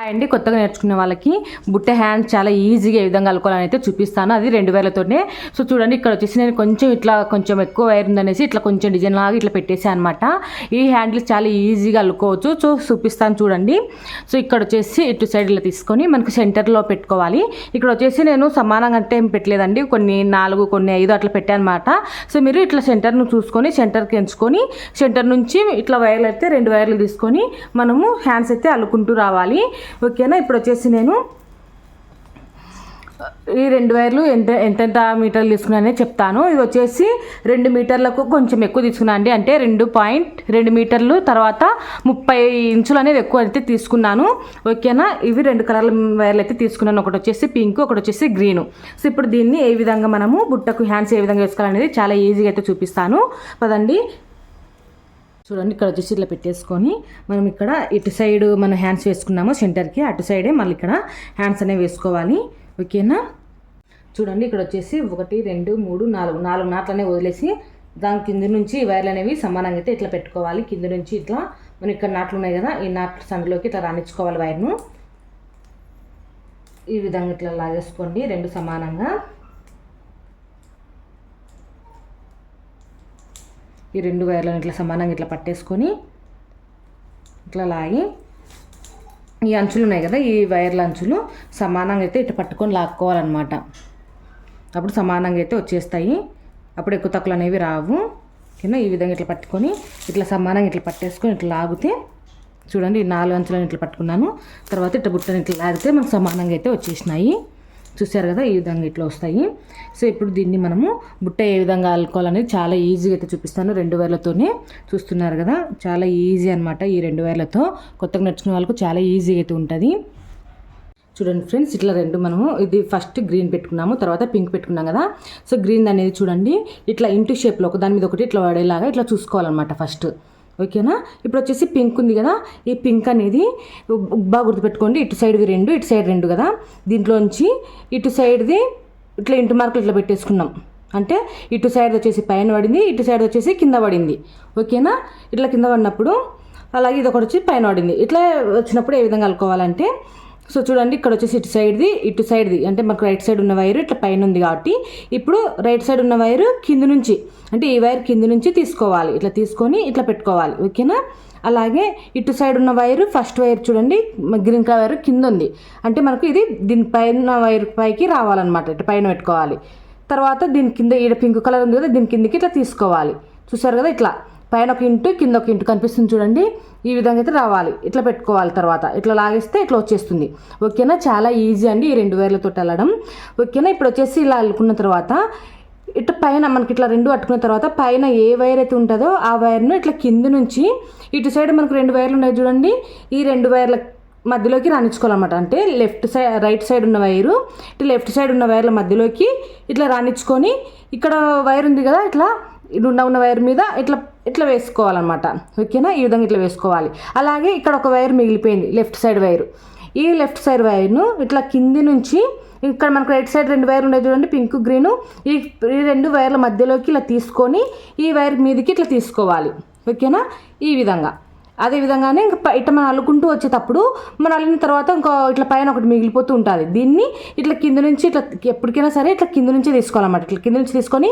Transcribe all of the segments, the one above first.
Hi అండి కొత్తగా నేర్చుకునే వాళ్ళకి బుట్ట హ్యాండ్ చాలా ఈజీగా ఏ విధంగా అల్లుకోవాలని అయితే చూపిస్తాను. అది రెండు వేలతోనే సో చూడండి ఇక్కడ వచ్చేసి నేను కొంచెం ఇట్లా కొంచెం ఎక్కువ వైర్ ఉందనేసి ఇట్లా కొంచెం డిజైన్ లాగా ఇట్లా పెట్టేసాను అనమాట ఈ హ్యాండిల్ చాలా ఈజీగా అల్లుకోవచ్చు. సో చూపిస్తాను చూడండి. సో ఇక్కడ వచ్చేసి ఇటు సైడ్ ఇలా తీసుకొని మనకు సెంటర్లో పెట్టుకోవాలి. ఇక్కడ వచ్చేసి నేను సమానంగా అంటే ఏం పెట్టలేదండి. కొన్ని నాలుగు కొన్ని ఐదు అట్లా పెట్టాను అనమాట సో మీరు ఇట్లా సెంటర్ను చూసుకొని సెంటర్కి ఎంచుకొని సెంటర్ నుంచి ఇట్లా వైర్లు అయితే రెండు వైర్లు తీసుకొని మనము హ్యాండ్స్ అయితే అల్లుకుంటూ రావాలి. ఓకేనా? ఇప్పుడు వచ్చేసి నేను ఈ రెండు వైర్లు ఎంత ఎంతెంత మీటర్లు తీసుకున్నానే చెప్తాను. ఇది వచ్చేసి రెండు మీటర్లకు కొంచెం ఎక్కువ తీసుకున్నాను అండి. అంటే రెండు పాయింట్ రెండు మీటర్లు తర్వాత ముప్పై ఇంచులు అనేది ఎక్కువ అయితే తీసుకున్నాను. ఓకేనా? ఇవి రెండు కలర్ల వైర్లు అయితే తీసుకున్నాను. ఒకటి వచ్చేసి పింక్ ఒకటి వచ్చేసి గ్రీను. సో ఇప్పుడు దీన్ని ఏ విధంగా మనము బుట్టకు హ్యాండ్స్ ఏ విధంగా వేసుకోవాలనేది చాలా ఈజీగా అయితే చూపిస్తాను. పదండి. చూడండి ఇక్కడ వచ్చేసి ఇట్లా పెట్టేసుకొని మనం ఇక్కడ ఇటు సైడ్ మనం హ్యాండ్స్ వేసుకున్నాము సెంటర్కి అటు సైడే మళ్ళీ ఇక్కడ హ్యాండ్స్ అనేవి వేసుకోవాలి. ఓకేనా? చూడండి ఇక్కడ వచ్చేసి ఒకటి రెండు మూడు నాలుగు నాలుగు నాట్లనే వదిలేసి దాని కింద నుంచి వైర్లు అనేవి సమానంగా అయితే ఇట్లా పెట్టుకోవాలి. కింద నుంచి ఇట్లా మనం ఇక్కడ నాట్లు ఉన్నాయి కదా ఈ నాట్ల సందులోకి ఇట్లా రాణించుకోవాలి వైర్ను ఈ విధంగా ఇట్లా లాగేసుకోండి రెండు సమానంగా. ఈ రెండు వైర్లను ఇట్లా సమానంగా ఇట్లా పట్టేసుకొని ఇట్లా లాగి ఈ అంచులు ఉన్నాయి కదా ఈ వైర్ల అంచులు సమానంగా అయితే ఇట్లా పట్టుకొని లాక్కోవాలన్నమాట. అప్పుడు సమానంగా అయితే వచ్చేస్తాయి. అప్పుడు ఎక్కువ తక్కువలు అనేవి రావు. కింద ఈ విధంగా ఇట్లా పట్టుకొని ఇట్లా సమానంగా ఇట్లా పట్టేసుకొని ఇట్లా లాగితే చూడండి ఈ నాలుగు అంచులను ఇట్లా పట్టుకున్నాను. తర్వాత ఇట్లా బుట్టని ఇట్లా లాగితే మనకు సమానంగా అయితే వచ్చేసినాయి. చూసారు కదా ఈ విధంగా ఇట్లా వస్తాయి. సో ఇప్పుడు దీన్ని మనము బుట్ట ఏ విధంగా అల్లుకోవాలనేది చాలా ఈజీగా అయితే చూపిస్తాను. రెండు వేర్లతోనే చూస్తున్నారు కదా చాలా ఈజీ అనమాట ఈ రెండు వేర్లతో. కొత్తగా నడుచుకునే వాళ్ళకు చాలా ఈజీగా అయితే ఉంటుంది. చూడండి ఫ్రెండ్స్ ఇట్లా రెండు మనము ఇది ఫస్ట్ గ్రీన్ పెట్టుకున్నాము తర్వాత పింక్ పెట్టుకున్నాం కదా. సో గ్రీన్ అనేది చూడండి ఇట్లా ఇంటూ షేప్లో ఒక దాని మీద ఒకటి ఇట్లా పడేలాగా ఇట్లా చూసుకోవాలన్నమాట ఫస్ట్ ఓకేనా? ఇప్పుడు వచ్చేసి పింక్ ఉంది కదా? ఈ పింక్ అనేది బాగా గుర్తుపెట్టుకోండి. ఇటు సైడ్వి రెండు ఇటు సైడ్ రెండు కదా? దీంట్లోంచి ఇటు సైడ్ది ఇట్లా ఇంటి మార్కులు ఇట్లా పెట్టేసుకున్నాం. అంటే ఇటు సైడ్ వచ్చేసి పైన పడింది ఇటు సైడ్ వచ్చేసి కింద పడింది. ఓకేనా? ఇట్లా కింద పడినప్పుడు అలాగే ఇది ఒకటి వచ్చి పైన పడింది. ఇట్లా వచ్చినప్పుడు ఏ విధంగా కలుపుకోవాలంటే సో చూడండి ఇక్కడ వచ్చేసి ఇటు సైడ్ది ఇటు సైడ్ది. అంటే మనకు రైట్ సైడ్ ఉన్న వైరు ఇట్లా పైన ఉంది కాబట్టి ఇప్పుడు రైట్ సైడ్ ఉన్న వైర్ కింద నుంచి అంటే ఈ వైర్ కింద నుంచి తీసుకోవాలి. ఇట్లా తీసుకొని ఇట్లా పెట్టుకోవాలి. ఓకేనా? అలాగే ఇటు సైడ్ ఉన్న వైరు ఫస్ట్ వైర్ చూడండి గ్రీన్ కలర్ వైర్ కింద ఉంది. అంటే మనకు ఇది దీని పైన వైర్ పైకి రావాలన్నమాట. ఇటు పైన పెట్టుకోవాలి. తర్వాత దీని కింద ఈడ పింక్ కలర్ ఉంది కదా దీని కిందకి ఇట్లా తీసుకోవాలి. చూసారు కదా ఇట్లా? పైన ఒక ఇంటు కింద ఒక ఇంటు కనిపిస్తుంది చూడండి. ఈ విధంగా అయితే రావాలి. ఇట్లా పెట్టుకోవాలి తర్వాత. ఇట్లా లాగేస్తే ఇట్లా వచ్చేస్తుంది. ఓకేనా? చాలా ఈజీ అండి ఈ రెండు వేర్లతో వెళ్ళడం. ఓకేనా? ఇప్పుడు వచ్చేసి ఇలా అల్లుకున్న తర్వాత ఇట్లా పైన మనకి ఇట్లా రెండు పట్టుకున్న తర్వాత పైన ఏ వైర్ అయితే ఉంటుందో ఆ వైర్ను ఇట్లా కింద నుంచి ఇటు సైడ్ మనకు రెండు వైర్లు ఉన్నాయి చూడండి. ఈ రెండు వైర్ల మధ్యలోకి రాణించుకోవాలన్నమాట. అంటే లెఫ్ట్ సైడ్ రైట్ సైడ్ ఉన్న వైరు ఇట్లా లెఫ్ట్ సైడ్ ఉన్న వైర్ల మధ్యలోకి ఇట్లా రాణించుకొని ఇక్కడ వైర్ ఉంది కదా ఇట్లా ఉన్న ఉన్న వైర్ మీద ఇట్లా ఇట్లా వేసుకోవాలన్నమాట. ఓకేనా? ఈ విధంగా ఇట్లా వేసుకోవాలి. అలాగే ఇక్కడ ఒక వైర్ మిగిలిపోయింది లెఫ్ట్ సైడ్ వైరు. ఈ లెఫ్ట్ సైడ్ వైర్ను ఇట్లా కింది నుంచి ఇక్కడ మనకు రైట్ సైడ్ రెండు వైర్లు ఉన్నాయి చూడండి పింక్ గ్రీను. ఈ ఈ రెండు వైర్ల మధ్యలోకి ఇలా తీసుకొని ఈ వైర్ మీదకి ఇట్లా తీసుకోవాలి. ఓకేనా? ఈ విధంగా. అదే విధంగానే ఇంకా ఇట్ట ఇట్లా మనం అల్లుకుంటూ వచ్చేటప్పుడు మనం అల్లిన తర్వాత ఇంకో ఇట్లా పైన ఒకటి మిగిలిపోతూ ఉంటుంది. దీన్ని ఇట్లా కింద నుంచి ఇట్లా ఎప్పటికైనా సరే ఇట్లా కింద నుంచి తీసుకోవాలన్నమాట. ఇట్లా కింద నుంచి తీసుకొని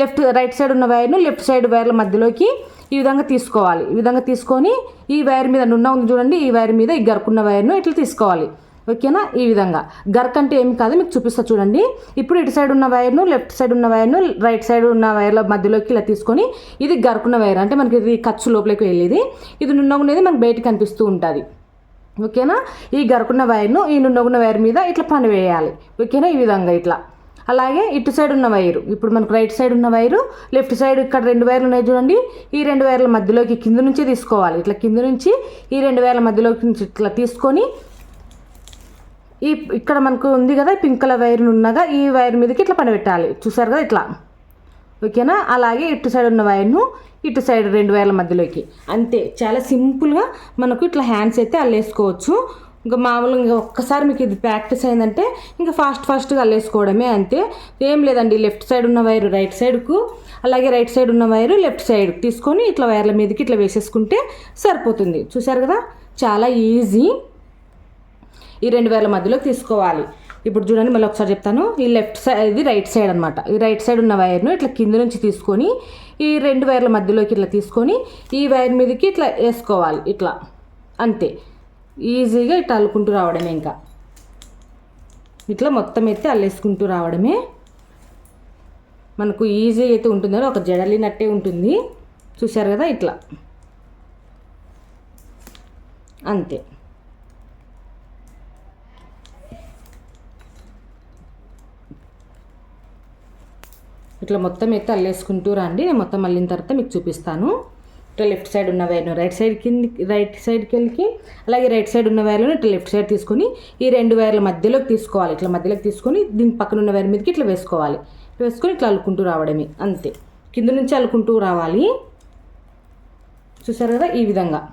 లెఫ్ట్ రైట్ సైడ్ ఉన్న వైర్ను లెఫ్ట్ సైడ్ వైర్ల మధ్యలోకి ఈ విధంగా తీసుకోవాలి. ఈ విధంగా తీసుకొని ఈ వైర్ మీద నున్న ఉంది చూడండి ఈ వైర్ మీద ఈ గరుకున్న వైర్ను ఇట్లా తీసుకోవాలి. ఓకేనా? ఈ విధంగా. గర్క్ అంటే ఏమి కాదు మీకు చూపిస్తా చూడండి. ఇప్పుడు ఇటు సైడ్ ఉన్న వైర్ను లెఫ్ట్ సైడ్ ఉన్న వైర్ను రైట్ సైడ్ ఉన్న వైర్ల మధ్యలోకి ఇలా తీసుకొని ఇది గరుకున్న వైర్. అంటే మనకి ఇది ఖర్చు లోపలికి వెళ్ళేది. ఇది నున్నగున్నది మనకు బయట కనిపిస్తూ ఉంటుంది. ఓకేనా? ఈ గరుకున్న వైర్ను ఈ నుండగున్న వైర్ మీద ఇట్లా పని వేయాలి. ఓకేనా? ఈ విధంగా ఇట్లా. అలాగే ఇటు సైడ్ ఉన్న వైరు. ఇప్పుడు మనకు రైట్ సైడ్ ఉన్న వైరు లెఫ్ట్ సైడ్ ఇక్కడ రెండు వైర్లు ఉన్నాయి చూడండి. ఈ రెండు వైర్ల మధ్యలోకి కింద నుంచి తీసుకోవాలి. ఇట్లా కింద నుంచి ఈ రెండు వైర్ల మధ్యలోకి నుంచి ఇట్లా తీసుకొని ఈ ఇక్కడ మనకు ఉంది కదా పింక్ కలర్ వైర్ ఉన్నగా ఈ వైర్ మీదకి ఇట్లా పని పెట్టాలి. చూసారు కదా ఇట్లా. ఓకేనా? అలాగే ఇటు సైడ్ ఉన్న వైర్ను ఇటు సైడ్ రెండు వైర్ల మధ్యలోకి. అంతే. చాలా సింపుల్గా మనకు ఇట్లా హ్యాండ్స్ అయితే అల్లేసుకోవచ్చు. ఇంకా మామూలుగా ఇంకా ఒక్కసారి మీకు ఇది ప్రాక్టీస్ అయిందంటే ఇంకా ఫాస్ట్ ఫాస్ట్గా అల్లేసుకోవడమే అంతే. ఏం లేదండి లెఫ్ట్ సైడ్ ఉన్న వైరు రైట్ సైడ్కు అలాగే రైట్ సైడ్ ఉన్న వైరు లెఫ్ట్ సైడ్ తీసుకొని ఇట్లా వైర్ల మీదకి ఇట్లా వేసేసుకుంటే సరిపోతుంది. చూసారు కదా? చాలా ఈజీ. ఈ రెండు వేల మధ్యలోకి తీసుకోవాలి. ఇప్పుడు చూడండి మళ్ళీ ఒకసారి చెప్తాను. ఈ లెఫ్ట్ సైడ్ ఇది రైట్ సైడ్ అనమాట ఈ రైట్ సైడ్ ఉన్న వైర్ను ఇట్లా కింద నుంచి తీసుకొని ఈ రెండు వైర్ల మధ్యలోకి ఇట్లా తీసుకొని ఈ వైర్ మీదకి ఇట్లా వేసుకోవాలి. ఇట్లా. అంతే. ఈజీగా ఇట్లా అల్లుకుంటూ రావడమే ఇంకా. ఇట్లా మొత్తం అయితే అల్లేసుకుంటూ రావడమే. మనకు ఈజీ అయితే ఉంటుందో. ఒక జడలినట్టే ఉంటుంది. చూశారు కదా ఇట్లా. అంతే. ఇట్లా మొత్తం అయితే అల్లేసుకుంటూ రండి. నేను మొత్తం అల్లిన తర్వాత మీకు చూపిస్తాను. ఇట్లా లెఫ్ట్ సైడ్ ఉన్న వైర్ను రైట్ సైడ్ కింద రైట్ సైడ్కి వెళ్ళి అలాగే రైట్ సైడ్ ఉన్న వైర్లను ఇట్లా లెఫ్ట్ సైడ్ తీసుకొని ఈ రెండు వైర్ల మధ్యలోకి తీసుకోవాలి. ఇట్లా మధ్యలోకి తీసుకొని దీని పక్కన ఉన్న వైర్ మీదకి ఇట్లా వేసుకోవాలి. ఇట్లా వేసుకొని ఇట్లా అల్లుకుంటూ రావడమే. అంతే. కింద నుంచి అల్లుకుంటూ రావాలి. చూసారు కదా? ఈ విధంగా.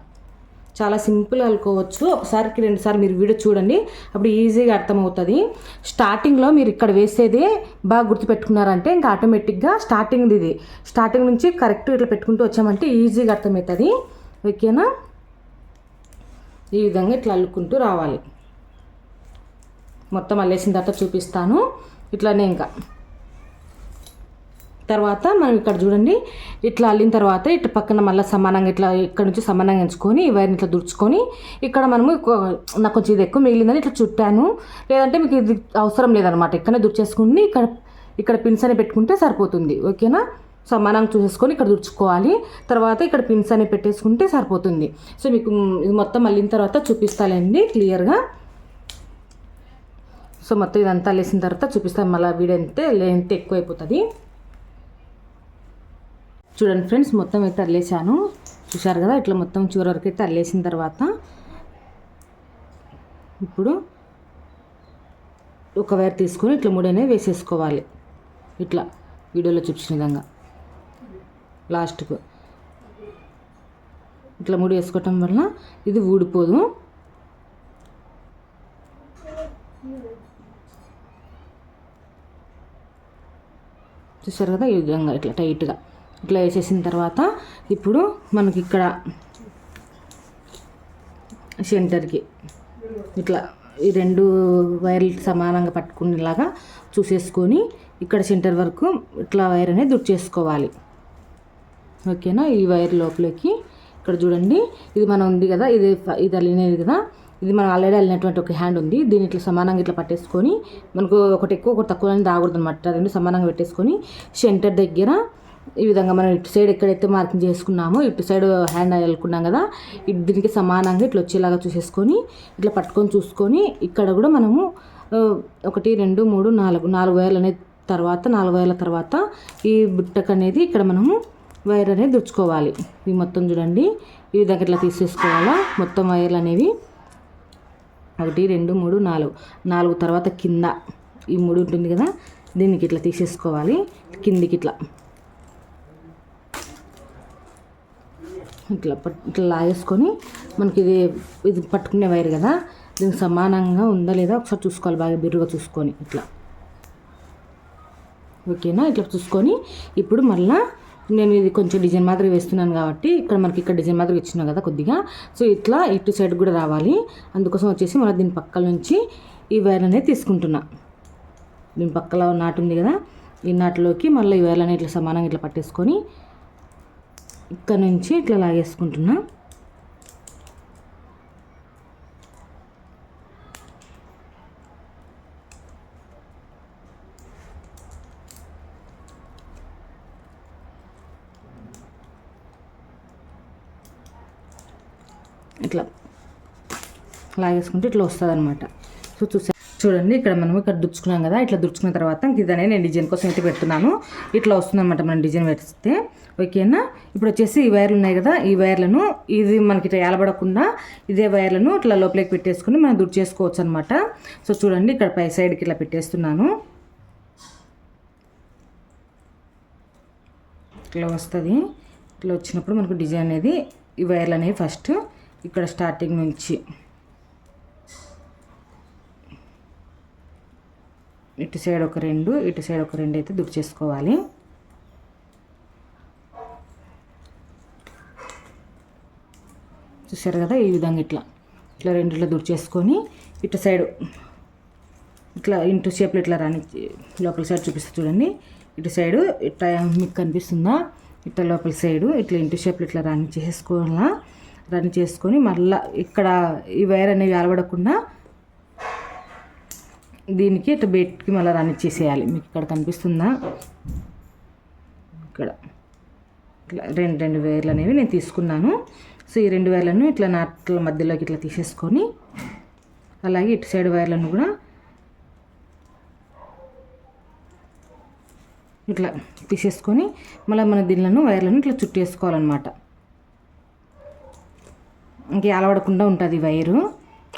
చాలా సింపుల్ అనుకోవచ్చు. ఒకసారికి రెండుసార్లు మీరు వీడియో చూడండి. అప్పుడు ఈజీగా అర్థమవుతుంది. స్టార్టింగ్లో మీరు ఇక్కడ వేసేదే బాగా గుర్తుపెట్టుకున్నారంటే ఇంకా ఆటోమేటిక్గా స్టార్టింగ్ ఇది. స్టార్టింగ్ నుంచి కరెక్ట్ ఇట్లా పెట్టుకుంటూ వచ్చామంటే ఈజీగా అర్థమవుతుంది. ఓకేనా? ఈ విధంగా ఇట్లా అల్లుకుంటూ రావాలి. మొత్తం అల్లేసిన తర్వాత చూపిస్తాను. ఇట్లానే ఇంకా. తర్వాత మనం ఇక్కడ చూడండి ఇట్లా అల్లిన తర్వాత ఇటు పక్కన మళ్ళీ సమానంగా ఇట్లా ఇక్కడ నుంచి సమానంగా ఎంచుకొని ఈ వైర్ని ఇట్లా దుడుచుకొని ఇక్కడ మనము నాకు కొంచెం ఇది ఎక్కువ మిగిలిందని ఇట్లా చుట్టాను. లేదంటే మీకు ఇది అవసరం లేదనమాట ఇక్కడనే దుడిచేసుకుని ఇక్కడ ఇక్కడ పిన్స్ అని పెట్టుకుంటే సరిపోతుంది. ఓకేనా? సమానంగా చూసేసుకొని ఇక్కడ దుడుచుకోవాలి. తర్వాత ఇక్కడ పిన్స్ అని పెట్టేసుకుంటే సరిపోతుంది. సో మీకు ఇది మొత్తం అల్లిన తర్వాత చూపిస్తానండి క్లియర్గా. సో మొత్తం ఇదంతా లేసిన తర్వాత చూపిస్తాను. మళ్ళీ వీడంతే అంతే లెంత్ ఎక్కువ అయిపోతుంది చూడండి ఫ్రెండ్స్ మొత్తం అయితే అల్లేసాను చూసారు కదా ఇట్లా మొత్తం చివరి వరకు అయితే అల్లేసిన తర్వాత. ఇప్పుడు ఒక వైర్ తీసుకొని ఇట్లా మూడనే వేసేసుకోవాలి. ఇట్లా వీడియోలో చూపించిన విధంగా. లాస్ట్కు. ఇట్లా ముడి వేసుకోవటం వల్ల ఇది ఊడిపోదు. చూసారు కదా ఈ విధంగా ఇట్లా టైట్గా. ఇట్లా వేసేసిన తర్వాత ఇప్పుడు మనకి ఇక్కడ సెంటర్కి ఇట్లా ఈ రెండు వైర్లు సమానంగా పట్టుకునేలాగా చూసేసుకొని ఇక్కడ సెంటర్ వరకు ఇట్లా వైర్ అనేది దుడ్డు చేసుకోవాలి. ఓకేనా? ఈ వైర్ లోపలికి ఇక్కడ చూడండి. ఇది మనం ఉంది కదా ఇది ఇది అల్లినది కదా. ఇది మనం ఆల్రెడీ అల్లినటువంటి ఒక హ్యాండ్ ఉంది. దీన్ని ఇట్లా సమానంగా ఇట్లా పట్టేసుకొని మనకు ఒకటి ఎక్కువ ఒకటి తక్కువ అనేది రాకూడదు అనమాట రెండు సమానంగా పెట్టేసుకొని సెంటర్ దగ్గర ఈ విధంగా మనం ఇటు సైడ్ ఎక్కడైతే మార్కింగ్ చేసుకున్నామో ఇటు సైడ్ హ్యాండ్ వెళ్ళుకున్నాం కదా ఇటు దీనికి సమానంగా ఇట్లా వచ్చేలాగా చూసేసుకొని ఇట్లా పట్టుకొని చూసుకొని ఇక్కడ కూడా మనము ఒకటి రెండు మూడు నాలుగు నాలుగు వేలు అనేది తర్వాత నాలుగు వేల తర్వాత ఈ బుట్టకు అనేది ఇక్కడ మనము వైర్ అనేది దుచ్చుకోవాలి ఇవి మొత్తం చూడండి ఈ విధంగా ఇట్లా తీసేసుకోవాలా? మొత్తం వైర్లు అనేవి ఒకటి రెండు మూడు నాలుగు నాలుగు తర్వాత కింద ఈ మూడు ఉంటుంది కదా దీనికి ఇట్లా తీసేసుకోవాలి కిందికి ఇట్లా. ఇట్లా పట్ ఇట్లా లాగేసుకొని మనకి ఇది ఇది పట్టుకునే వైర్ కదా దీనికి సమానంగా ఉందా లేదా ఒకసారి చూసుకోవాలి బాగా బిర్రుగా చూసుకొని ఇట్లా. ఓకేనా? ఇట్లా చూసుకొని ఇప్పుడు మళ్ళా నేను ఇది కొంచెం డిజైన్ మాదిరి వేస్తున్నాను కాబట్టి ఇక్కడ మనకి ఇక్కడ డిజైన్ మాదిరి ఇచ్చినా కదా కొద్దిగా. సో ఇట్లా ఇటు సైడ్ కూడా రావాలి. అందుకోసం వచ్చేసి మళ్ళీ దీని పక్కల నుంచి ఈ వైర్ అనేది తీసుకుంటున్నా. దీని పక్కల నాటు ఉంది కదా ఈ నాటులోకి మళ్ళీ ఈ వైర్లు అనేది ఇట్లా సమానంగా ఇట్లా పట్టేసుకొని ఇక్కడ నుంచి ఇట్లా లాగేసుకుంటున్నా. ఇట్లా లాగేసుకుంటే ఇట్లా వస్తుంది అనమాట సో చూసా చూడండి ఇక్కడ మనం ఇక్కడ దుచ్చుకున్నాం కదా ఇట్లా దుచ్చుకున్న తర్వాత ఇంక ఇదనే నేను డిజైన్ కోసం అయితే పెడుతున్నాను. ఇట్లా వస్తుందన్నమాట మనం డిజైన్ పెడితే. ఓకేనా ఇప్పుడు వచ్చేసి ఈ వైర్లు ఉన్నాయి కదా ఈ వైర్లను ఇది మనకి ఇట్లా ఏలబడకుండా ఇదే వైర్లను ఇట్లా లోపలికి పెట్టేసుకుని మనం దుడ్డు చేసుకోవచ్చు అనమాట సో చూడండి ఇక్కడ పై సైడ్కి ఇట్లా పెట్టేస్తున్నాను. ఇట్లా వస్తుంది. ఇట్లా వచ్చినప్పుడు మనకు డిజైన్ అనేది ఈ వైర్లు అనేవి ఫస్ట్ ఇక్కడ స్టార్టింగ్ నుంచి. ఇటు సైడ్ ఒక రెండు ఇటు సైడ్ ఒక రెండు అయితే దుడ్డు చేసుకోవాలి చూసారు కదా ఈ విధంగా ఇట్లా. ఇట్లా రెండిట్లో దుడి చేసుకొని ఇటు సైడు ఇట్లా ఇంటూ షేప్లో ఇట్లా రాని లోపల సైడ్ చూపిస్తా చూడండి. ఇటు సైడు ఇట్లా మీకు కనిపిస్తుందా? ఇట్లా లోపల సైడు ఇట్లా ఇంటూ షేప్లో ఇట్లా రన్ చేసుకోవాలా? రన్ చేసుకొని మళ్ళీ ఇక్కడ ఈ వైర్ అనేవి అలవడకుండా దీనికి ఇటు బెట్కి మళ్ళీ రన్ చేసేయాలి. మీకు ఇక్కడ కనిపిస్తుందా? ఇక్కడ. ఇట్లా రెండు రెండు వేర్లు అనేవి నేను తీసుకున్నాను. సో ఈ రెండు వైర్లను ఇట్లా నాట్ల మధ్యలోకి ఇట్లా తీసేసుకొని అలాగే ఇటు సైడ్ వైర్లను కూడా ఇట్లా తీసేసుకొని మళ్ళీ మన దీనిలను వైర్లను ఇట్లా చుట్టేసుకోవాలన్నమాట. ఇంకే అలవడకుండా ఉంటుంది వైరు.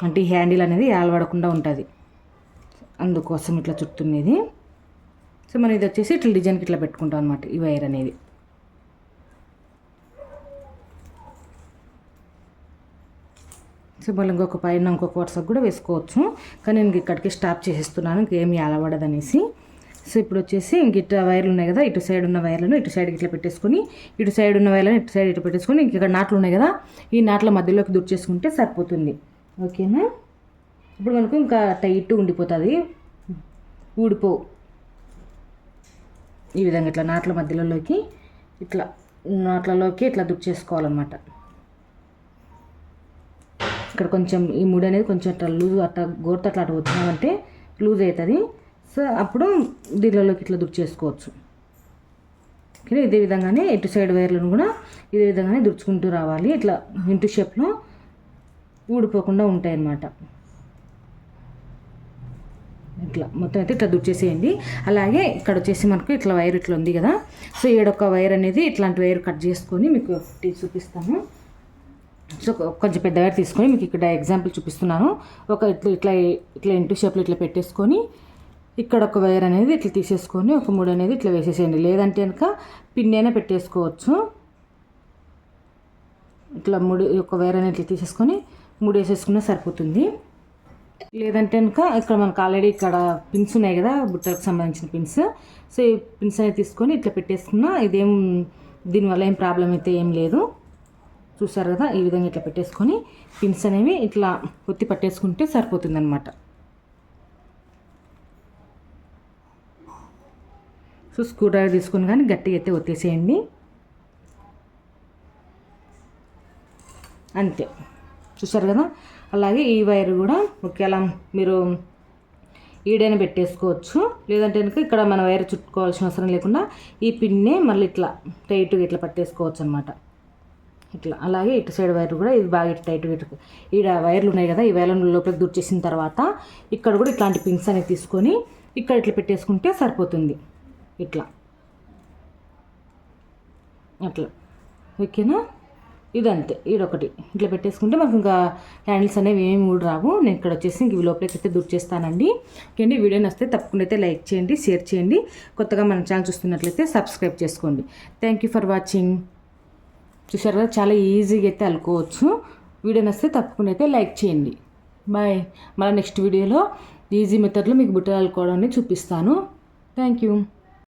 అంటే ఈ హ్యాండిల్ అనేది అలవడకుండా ఉంటుంది. అందుకోసం ఇట్లా చుట్టునేది సో మనం ఇది వచ్చేసి ఇట్లా డిజైన్కి ఇట్లా పెట్టుకుంటాం అనమాట ఈ వైర్ అనేది. సో మళ్ళీ ఇంకొక పైన ఇంకొక వరుసకు కూడా వేసుకోవచ్చు. కానీ నేను ఇక్కడికి స్టాప్ చేసేస్తున్నాను ఇంకేమి అలవడదనేసి. సో ఇప్పుడు వచ్చేసి ఇంక ఇటు వైర్లు ఉన్నాయి కదా ఇటు సైడ్ ఉన్న వైర్లను ఇటు సైడ్ ఇట్లా పెట్టేసుకొని ఇటు సైడ్ ఉన్న వైర్లను ఇటు సైడ్ ఇటు పెట్టేసుకొని ఇంక ఇక్కడ నాట్లు ఉన్నాయి కదా ఈ నాట్ల మధ్యలోకి దుర్చేసుకుంటే సరిపోతుంది. ఓకేనా? ఇప్పుడు మనకు ఇంకా టైట్ ఉండిపోతుంది. ఊడిపో. ఈ విధంగా ఇట్లా నాట్ల మధ్యలోకి ఇట్లా నాట్లలోకి ఇట్లా దుర్చేసుకోవాలన్నమాట ఇక్కడ కొంచెం ఈ ముడి అనేది కొంచెం అట్లా లూజ్ అట్లా గోర్త అట్లా అటు వచ్చినామంటే లూజ్ అవుతుంది సో అప్పుడు దీనిలోకి ఇట్లా దుర్చేసుకోవచ్చు ఓకే ఇదే విధంగానే ఎటు సైడ్ వైర్లను కూడా ఇదే విధంగానే దుడుచుకుంటూ రావాలి. ఇట్లా ఇంటూ షేప్లో ఊడిపోకుండా ఉంటాయన్నమాట. ఇట్లా మొత్తం అయితే ఇట్లా దుర్చేసేయండి అలాగే ఇక్కడ వచ్చేసి మనకు ఇట్లా వైర్ ఇట్లా ఉంది కదా. సో ఏడొక్క వైర్ అనేది ఇట్లాంటి వైర్ కట్ చేసుకొని మీకు ఒకటి చూపిస్తాను. సో కొంచెం పెద్ద వైర్ తీసుకొని మీకు ఇక్కడ ఎగ్జాంపుల్ చూపిస్తున్నాను. ఒక ఇట్లా ఇట్లా ఇట్లా ఇంటూ షేప్లో ఇట్లా పెట్టేసుకొని ఇక్కడ ఒక వైర్ అనేది ఇట్లా తీసేసుకొని ఒక మూడు అనేది ఇట్లా వేసేసేయండి. లేదంటే కనుక పిన్ అయినా పెట్టేసుకోవచ్చు. ఇట్లా మూడు ఒక వైర్ అనేది ఇట్లా తీసేసుకొని మూడు వేసేసుకున్నా సరిపోతుంది. లేదంటే కనుక ఇక్కడ మనకు ఆల్రెడీ ఇక్కడ పిన్స్ ఉన్నాయి కదా బుట్టలకు సంబంధించిన పిన్స్ సో ఈ పిన్స్ అనేది తీసుకొని ఇట్లా పెట్టేసుకున్నా ఇదేం దీనివల్ల ఏం ప్రాబ్లం అయితే ఏం లేదు. చూసారు కదా ఈ విధంగా ఇట్లా పెట్టేసుకొని పిన్స్ అనేవి ఇట్లా ఒత్తి పట్టేసుకుంటే సరిపోతుందనమాట సో స్క్రూ డ్రైవర్ తీసుకొని కానీ గట్టిగా అయితే ఒత్తేసేయండి. అంతే. చూసారు కదా అలాగే ఈ వైర్ కూడా ఒకవేళ మీరు ఈడైనా పెట్టేసుకోవచ్చు. లేదంటే కనుక ఇక్కడ మన వైర్ చుట్టుకోవాల్సిన అవసరం లేకుండా ఈ పిన్నే మళ్ళీ ఇట్లా టైట్గా ఇట్లా పట్టేసుకోవచ్చు అనమాట ఇట్లా అలాగే ఇటు సైడ్ వైర్ కూడా ఇది బాగా ఇటు టైట్గా ఇటు ఈడ వైర్లు ఉన్నాయి కదా ఈ వైర్లను లోపలికి దూర్చేసిన తర్వాత ఇక్కడ కూడా ఇట్లాంటి పిన్స్ అనేవి తీసుకొని ఇక్కడ ఇట్లా పెట్టేసుకుంటే సరిపోతుంది. ఇట్లా. అట్లా. ఓకేనా? ఇదంతే ఈడొకటి ఇట్లా పెట్టేసుకుంటే మాకు ఇంకా క్యాండిల్స్ అనేవి ఏమి కూడా రావు. నేను ఇక్కడ వచ్చేసి ఇంక ఇవి లోపలికి అయితే దుర్ చేస్తానండి. ఓకే వీడియో నచ్చితే తప్పకుండా అయితే లైక్ చేయండి షేర్ చేయండి. కొత్తగా మన ఛానల్ చూస్తున్నట్లయితే సబ్స్క్రైబ్ చేసుకోండి. Thank you for watching. చూసారు కదా చాలా ఈజీగా అయితే అల్లుకోవచ్చు. వీడియో నచ్చితే తప్పకుండా అయితే లైక్ చేయండి. బాయ్. మళ్ళీ నెక్స్ట్ వీడియోలో ఈజీ మెథడ్లో మీకు బుట్టలు అల్లుకోవడాన్ని చూపిస్తాను. Thank you.